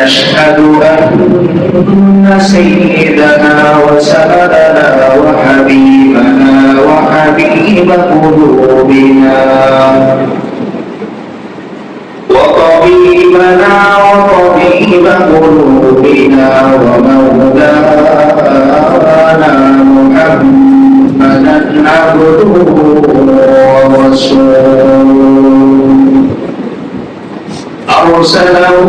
ونشهد أن سيدنا وسندنا وحبيبنا وحبيب قلوبنا. وطبيبنا وطبيب قلوبنا ومولانا محمدا عبده ورسوله. أرسله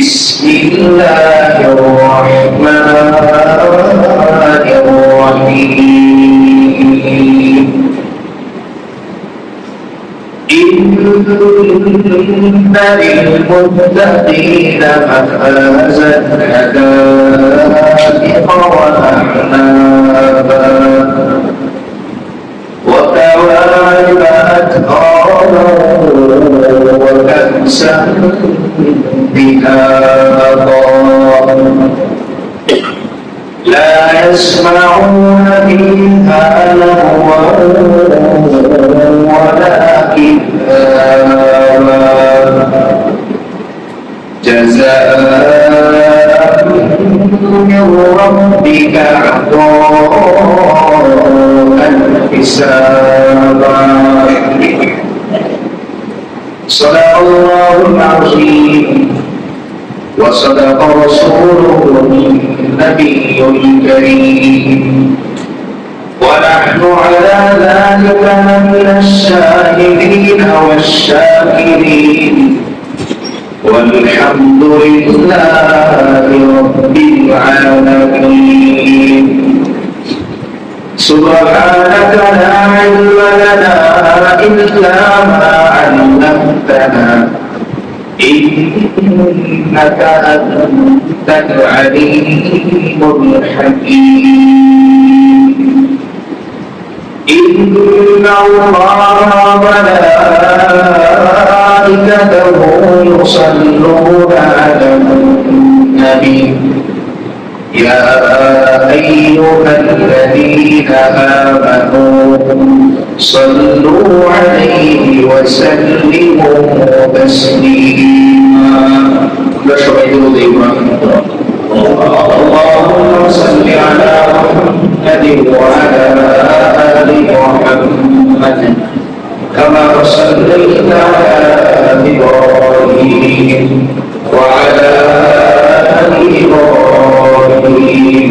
بسم الله الرحمن الرحيم. إن للمتقين مفازا حدائق وأعنابا. وكواعب أترابا وكأسا دهاقا لا يسمعون فيها لغوا ولا كذابا جزاء من ربك عطاء حسابا صدق الله العظيم وصدق رسوله النبي الكريم. ونحن على ذلك من الشاهدين والشاكرين. والحمد لله رب العالمين. سبحانك لا علم لنا إلا ما علمتنا. إنك أنت العليم الحكيم إن الله وملائكته يصلون على النبي يا أيها الذين آمنوا صلوا عليه وسلموا تسليما. بشرى اللهم صل على محمد وعلى آل محمد كما صليت على إبراهيم وعلى آل إبراهيم.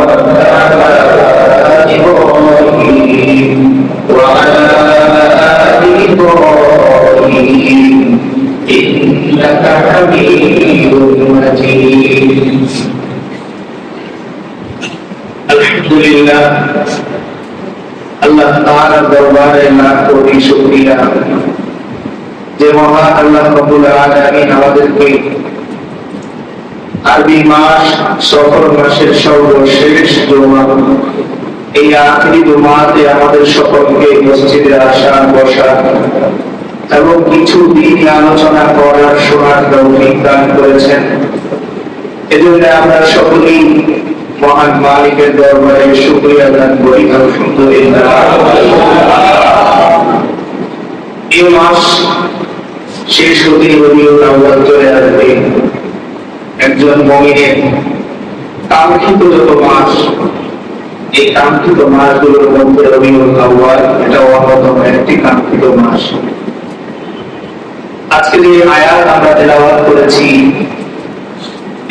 যে মহান আল্লাহ রব্বুল আলামিন আমাদেরকে আরবি মাস, সফর মাসের সর্বশেষ জমা এই আখরি জুমাতে আমাদের সকলকে মসজিদে আসা বসা এবং কিছু দিন আলোচনা করার শোনার তৌফিক দান করেছেন। এজন্য আমরা সকলেই মহান মালিকের দরবারে শুকরিয়া দান করি। আলহামদুলিল্লাহ। এই মাস শেষ হতে হলেও নবদ চলে আসবে একজন মমিনের কাঙ্ক্ষিত যত মাস, এই কাঙ্ক্ষিত মাসগুলোর মধ্যে রবিউল আউয়াল, এটা অন্যতম একটি কাঙ্ক্ষিত মাস। আজকে যে আয়াত আমরা তেলাওয়াত করেছি,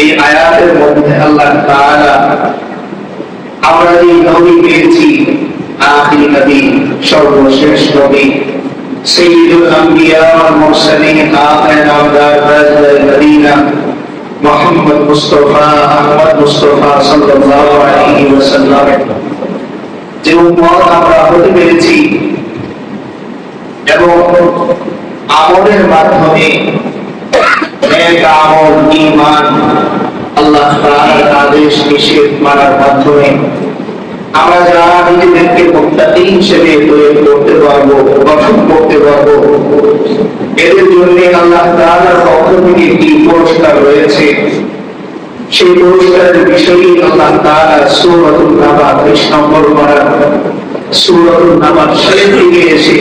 এই আয়াতের মধ্যে আল্লাহ তাআলা আমরা যে নবী পেয়েছি, আখির নবী, সর্বশেষ নবী সৈয়দুল আম্বিয়া ওয়াল মুরসালিন আখির নামদার রাজুল Medina Muhammad Mustafa Ahmad Mustafa সাল্লাল্লাহু আলাইহি ওয়াসাল্লাম যে উম্মত আমরা হতে পেরেছি এবং আমলের মাধ্যমে নেক আমল, ঈমান, আল্লাহ তাআলার আদেশ নিষেধ মানার মাধ্যমে আমরা যারা নিজেদেরকে মুক্তাদি হিসেবে তৈরি করতে পারব গঠন করতে এদের জন্য আল্লাহ তাআলার পক্ষ থেকে কি পুরস্কার রয়েছে? সেই পুরস্কারের বিষয়ে আল্লাহ তাআলা সূরাতুল নাবা 20 নম্বর পারা সূরাতুল নাবার শেষ দিকে এসে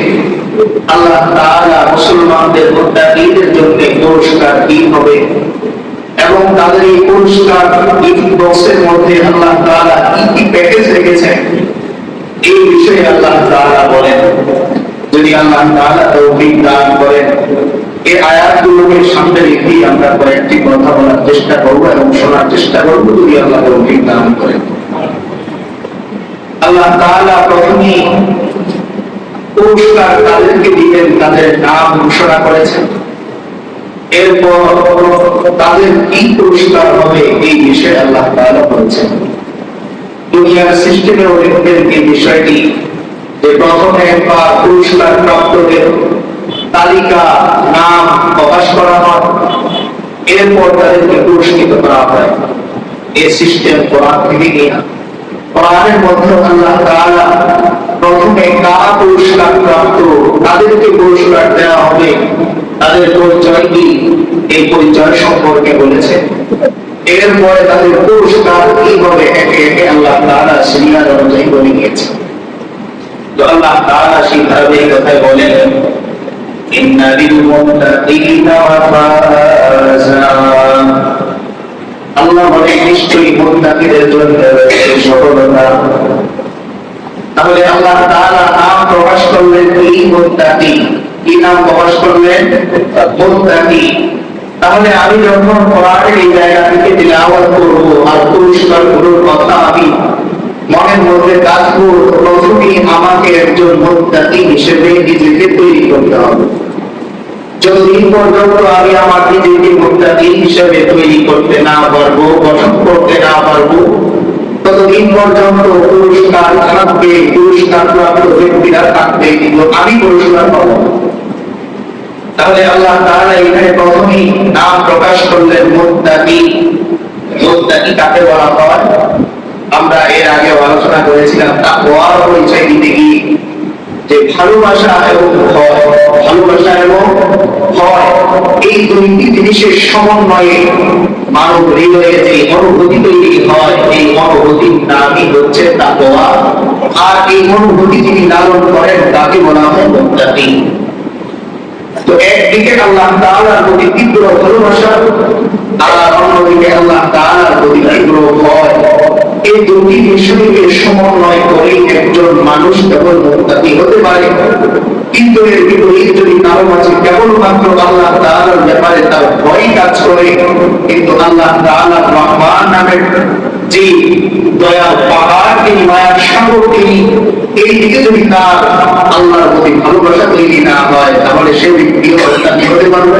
আল্লাহ তাআলা মুসলমানদের মুত্তাকিদের জন্য পুরস্কার কি হবে? এবং তাদের এই পুরস্কার গিফট বক্সের মধ্যে আল্লাহ তাআলা কি কি প্যাকেজ রেখেছেন? এই বিষয়ে আল্লাহ তাআলা বলেন। যদি আল্লাহ তাআলা তৌফিক দান করেন এই আয়াতগুলোকে সামনে রেখে আমরা কয়েকটি কথা বলার চেষ্টা করব এবং শোনার চেষ্টা করব, যদি আল্লাহ তৌফিক দান করেন। আল্লাহ তাআলা প্রথমেই পুরস্কার তাদেরকে দিবেন, তাদের নাম ঘোষণা করেছেন। এরপর তাদের কি পুরস্কার হবে, এই বিষয়ে আল্লাহ তাআলা বলেছেন। দুনিয়ার এই বিষয়টি যে প্রথমে একবার পুরস্কার প্রাপ্তদের তালিকা, নাম প্রকাশ করা হয়, এরপর তাদেরকে পুরস্কৃত করা হয়। এই সিস্টেম কোরআন থেকে কোরআনের মধ্যে আল্লাহ তাআলা প্রথমে কারা পুরস্কার প্রাপ্ত, তাদেরকে পুরস্কার দেওয়া হবে, তাদের পরিচয় কি? এই পরিচয় সম্পর্কে বলেছে। এরপরে তাদের পুরস্কার কি হবে একে একে আল্লাহ তাআলা সিরিয়াল অনুযায়ী বলে গিয়েছে তো আল্লাহ তাআলা সেই ধারাবাহিকতায় বলেন, ইন্না লিল মুত্তাকিনা মাফাজা আল্লাহ বলে, নিশ্চয়ই মুত্তাকিদের জন্য তাহলে আল্লাহ তাআলা নাম প্রকাশ করলেন এই মুত্তাকি। কি নাম প্রকাশ করলেন? মুত্তাকি। তাহলে আমি যখন কোরআনের এই জায়গা থেকে তিলাওয়াত করব, আর পুরস্কার কথা আমি মনের মধ্যে কাজ প্রথমেই আমাকে একজন মুত্তাকি হিসেবে নিজেকে তৈরি করতে হবে। যতদিন পর্যন্ত আমি আমার নিজেকে মুত্তাকি হিসেবে তৈরি করতে না পারব, গঠন করতে না পারব, ততদিন পর্যন্ত পুরস্কার থাকবে, পুরস্কার প্রাপ্ত ব্যক্তিরা থাকবে, কিন্তু আমি পুরস্কার পাবো তাহলে আল্লাহ এখানে প্রথমেই নাম প্রকাশ করলেন মুত্তাকি। মুত্তাকি কাকে বলা হয়? আমরা এর আগে আলোচনা করেছিলাম তাকওয়ার পরিচয় দিতে গিয়ে যে ভালোবাসা এবং ভালোবাসা এবং এই দুইটি জিনিসের সমন্বয়ে মানব হৃদয়ে যে অনুভূতি তৈরি হয়, এই অনুভূতির নামই হচ্ছে তাকওয়া। আর এই অনুভূতি যিনি লালন করেন, তাকে বলা হয় মুত্তাকি তো একদিকে আল্লাহ তাআলার প্রতি তীব্র ভালোবাসা আর অন্যদিকে আল্লাহ তাআলার প্রতি তীব্র ভয় এই দুটি বিষয়কে সমন্বয় করে একজন মানুষ কেবল মুক্তি হতে পারে কিন্তু এর বিপরীত যদি কারও মাঝে কেবলমাত্র আল্লাহ তাআলার ব্যাপারে তার ভয় কাজ করে, কিন্তু আল্লাহ তাআলার রহমান নামের যে দয়াল পাহাড় তিনি, মায়ার সাগর তিনি, এই দিকে যদি তার আল্লাহর প্রতি ভালোবাসা তৈরি না হয়, তাহলে সে ব্যক্তি হতে পারবে।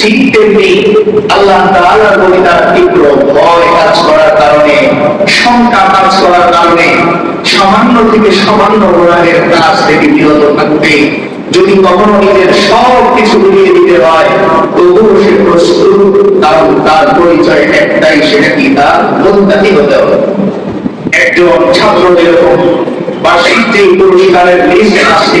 ঠিক তেমনি আল্লাহ তাআলার তীব্র ভয় কাজ করার কারণে, শঙ্কা কাজ করার কারণে সামান্য থেকে সামান্য গুণাহের কাজ থেকে বিরত থাকবে যদি কখনো নিজের সব কিছু গুলিয়ে দিতে হয়, তবুও সে প্রস্তুত, কারণ তার পরিচয় একটাই, সেটা কি? তার মুত্তাকি হতে হবে। একজন ছাত্র যেরকম, বার্ষিক যে পুরস্কারের লিস্ট আসছে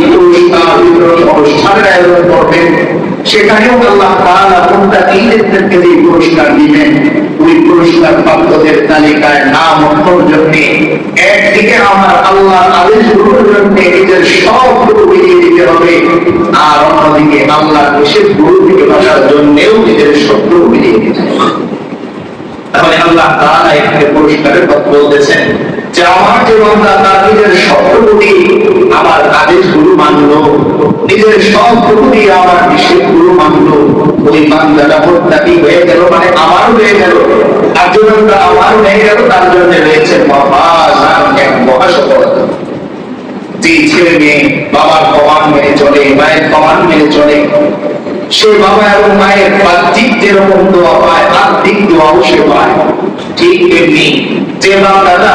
সেখানেও আল্লাহ তাআলা মুত্তাকিদেরকে যে পুরস্কার দিবেন? ওই পুরস্কার প্রাপ্তদের তালিকায় নাম অক্ষর জন্য একদিকে আমার আল্লাহ আদেশগুলোর জন্য নিজের সবটুকু বিলিয়ে দিতে হবে, আর অন্যদিকে আল্লাহ নিষেধ গুরু থেকে জন্যেও নিজের সবটুকু বিলিয়ে দিতে হবে। তাহলে আল্লাহ তাআলা এখানে পুরস্কারের কথা বলতেছেন যে আমার যে তার নিজের আমার মানলো নিজের দিয়ে আমার মানে যে ছেলে মায়ের দোয়া পায়, আত্মিক দোয়াও সে পায়। ঠিক তেমনি যে বান্দাটা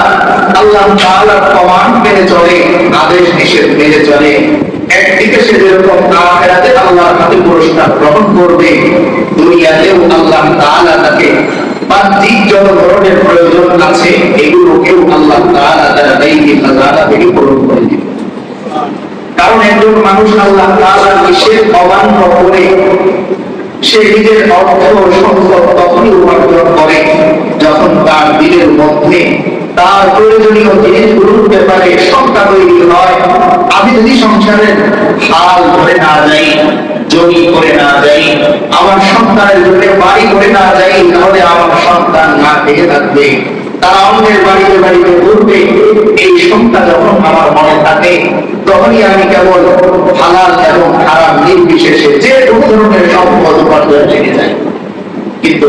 আল্লাহ তাআলার কমান মেনে চলে, আদেশ নিষেধ মেনে চলে একদিকে সে যেরকম আখেরাতে আল্লাহর হাতে পুরস্কার গ্রহণ করবে, দুনিয়াতেও আল্লাহ তাআলা তাকে বাহ্যিক যত প্রয়োজন আছে, এগুলোকেও আল্লাহ তাআলা তার দায়িত্ব খাজানা থেকে পূরণ করে দিবে। কারণ একজন মানুষ আল্লাহ তাআলার নিষেধ অমান্য করে সে নিজের অর্থ সম্পদ তখনই উপার্জন করে যখন তার মধ্যে তার প্রয়োজনীয় জিনিসগুলোর ব্যাপারে শঙ্কা তৈরি হয়। আমি যদি সংসারের হাল ধরে না যাই, জমি করে না যাই, আমার সন্তানের জন্য বাড়ি করে না যাই, তাহলে আমার সন্তান না খেয়ে থাকবে। তারা অন্যের বাড়িতে বাড়িতে ঘুরবে। এই শঙ্কা যখন আমার মনে থাকে, তখনই আমি কেবল হালাল এবং খারাপ নির্বিশেষে যে কোনো ধরনের সম্পদ উপার্জন জেনে যাই। কিন্তু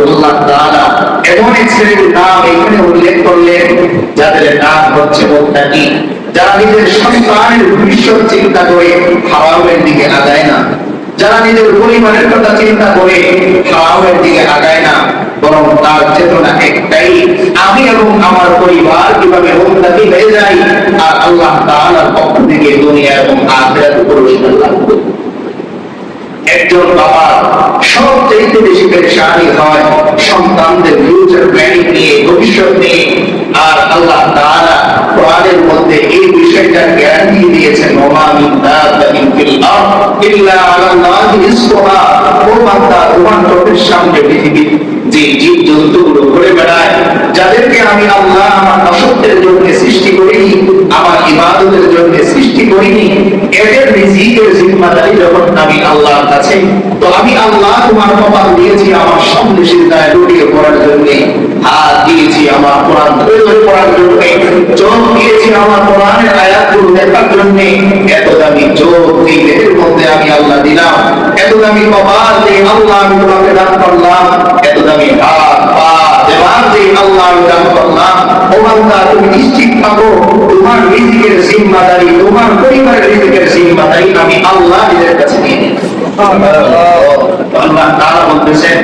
এমন শ্রেণির নাম এখানে উল্লেখ করলেন, যাদের নাম হচ্ছে মুত্তাকি, যারা নিজের সন্তানের ভবিষ্যৎ চিন্তা করে হারামের দিকে আগায় না, যারা নিজের পরিবারের কথা চিন্তা করে হারামের দিকে আগায় না, বরং তার চেতনা একটাই, আমি এবং আমার পরিবার কীভাবে মুত্তাকি হয়ে যাই আর আল্লাহ তাআলার পক্ষ থেকে দুনিয়া এবং আখিরাত পুরস্কার লাভ করি। একজন বাবা সবচেয়ে বেশি পেরেশানি হয় সন্তানদের ফিউচার প্ল্যানিং নিয়ে, ভবিষ্যৎ নিয়ে। আর আল্লাহ তাআলা কোরআনের মধ্যে এই বিষয়টা গ্যারান্টি দিয়েছেন, ওমা মিন আরদ ইল্লা আলাল্লাহি রিজকুহা। ও বান্দা, তোমার চোখের সামনে পৃথিবীর যে জীব জন্তুগুলো ঘুরে বেড়ায়, যাদেরকে আমি আল্লাহ আমার দাসত্বের জন্য সৃষ্টি করিনি, আমার ইবাদতের জন্য সৃষ্টি করিনি এদের রিজিকের জিম্মাদারি যখন আমি আল্লাহর কাছে, তো আমি আল্লাহ তোমার কপাল দিয়েছি, আমার সামনে সিদ্ধায় লুটিয়ে পড়ার জন্য, হাত দিয়েছি আমার কোরআন ধরে পড়ার জন্য, চোখ দিয়েছি আমার কোরআনের আয়াতগুলো দেখার জন্য, এত দামি চোখ এই দেহের মধ্যে আমি আল্লাহ দিলাম, এত দামি কপাল যে আল্লাহ আমি তোমাকে দান করলাম, এত দামি হাত যে আল্লাহ করলাম। ও বান্দা তুমি নিশ্চিত থাকো তোমার রিজিকের জিম্মাদারি তোমার পরিবারের রিজিকের জিম্মাদারি আমি আল্লাহ নিজের কাছে নিয়ে নিই আল্লাহ তাআলা বলতেছেন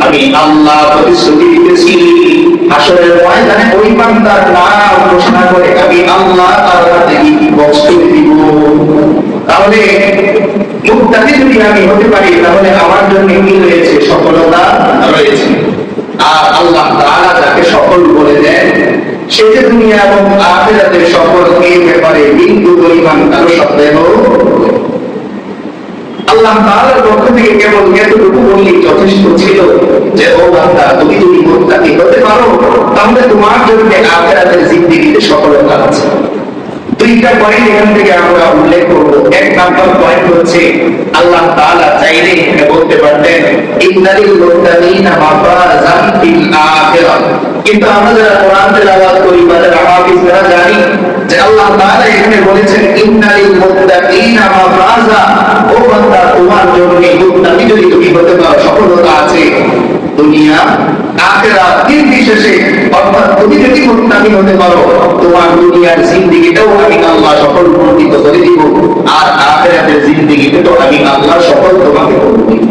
আমি আল্লাহ প্রতিশ্রুতি দিতেছি আসলে ময়দানে ওই বান্দার নাম ঘোষণা করে আমি আল্লাহ তার কি বস্তু দিব। তাহলে মুক্তাদি যদি আমি হতে পারি, তাহলে আমার জন্য কি রয়েছে? সফলতা রয়েছে। আর আল্লাহ তাআলা যাকে সফল বলে দেন, সে যে দুনিয়া এবং আখিরাতের সফল এই ব্যাপারে বিন্দু পরিমাণ কারও সন্দেহ আল্লাহ তাআলার পক্ষ থেকে কেবল এতটুকু বললেই যথেষ্ট ছিল যে, ও বান্দা, তুমি যদি মুত্তাকি হতে পারো, তাহলে তোমার জন্য আখিরাতের জিন্দেগিতে সফলতা আছে। দুইটা পয়েন্ট এখান থেকে আমরা উল্লেখ করব। এক নাম্বার পয়েন্ট হচ্ছে, আল্লাহ তাআলা চাইলে এখানে বলতে পারতেন, ইন্নালিল মাফাজান ফিল কিন্তু আমরা যারা কোরআন তেলাওয়াত করি বা যারা জানি যে আল্লাহ তাআলা এখানে বলেছেন, ইন্নালিল মাফাজা ও বান্দা, তোমার জন্য মুত্তাকি যদি তুমি হতে পারো, সফলতা আছে। দুনিয়া আখেরা নির্বিশেষে অর্থাৎ তুমি যদি মুত্তাকি হতে পারো তোমার দুনিয়ার জিন্দিগিটাও আমি আল্লাহ সফল মণ্ডিত করে দিব। আর আখেরাতের জিন্দিগিটাও আমি আল্লাহ সফল তোমাকে করে দিব